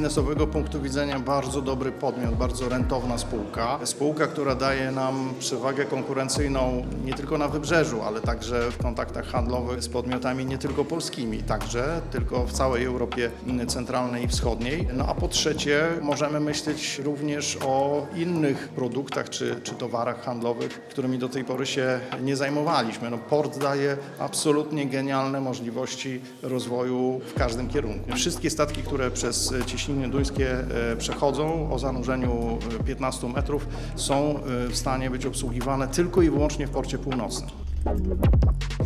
biznesowego punktu widzenia bardzo dobry podmiot, bardzo rentowna spółka. Spółka, która daje nam przewagę konkurencyjną nie tylko na wybrzeżu, ale także w kontaktach handlowych z podmiotami nie tylko polskimi, także tylko w całej Europie Centralnej i Wschodniej. No a po trzecie możemy myśleć również o innych produktach czy, czy towarach handlowych, którymi do tej pory się nie zajmowaliśmy. No, port daje absolutnie genialne możliwości rozwoju w każdym kierunku. Wszystkie statki, które przez cieśniny duńskie e, przechodzą o zanurzeniu e, 15 metrów są e, w stanie być obsługiwane tylko i wyłącznie w porcie północnym.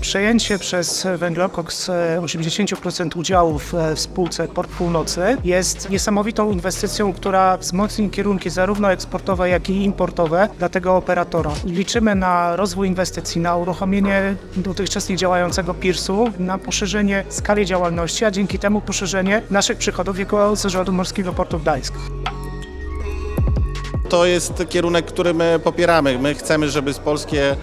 Przejęcie przez Węglokoks e, 80% udziałów e, w spółce Port Północy jest niesamowitą inwestycją, która wzmocni kierunki zarówno eksportowe, jak i importowe dla tego operatora. Liczymy na rozwój inwestycji, na uruchomienie dotychczas niedziałającego PIRS-u, na poszerzenie skali działalności, a dzięki temu poszerzenie naszych przychodów jako Zarządu Morskiego Portu Gdańsk. To jest kierunek, który my popieramy. My chcemy, żeby z polskie e,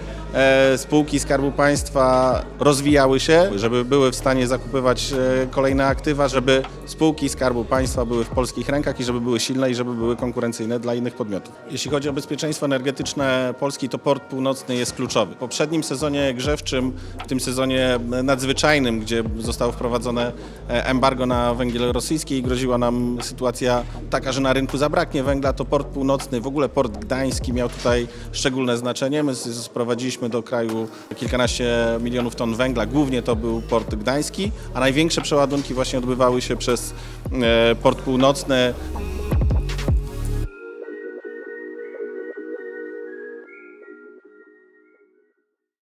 spółki Skarbu Państwa rozwijały się, żeby były w stanie zakupywać e, kolejne aktywa, żeby spółki Skarbu Państwa były w polskich rękach i żeby były silne i żeby były konkurencyjne dla innych podmiotów. Jeśli chodzi o bezpieczeństwo energetyczne Polski, to port północny jest kluczowy. W poprzednim sezonie grzewczym, w tym sezonie nadzwyczajnym, gdzie zostało wprowadzone e, embargo na węgiel rosyjski i groziła nam sytuacja taka, że na rynku zabraknie węgla, to port północny, w ogóle port gdański miał tutaj szczególne znaczenie. My z- do kraju kilkanaście milionów ton węgla, głównie to był port gdański, a największe przeładunki właśnie odbywały się przez e, port północny,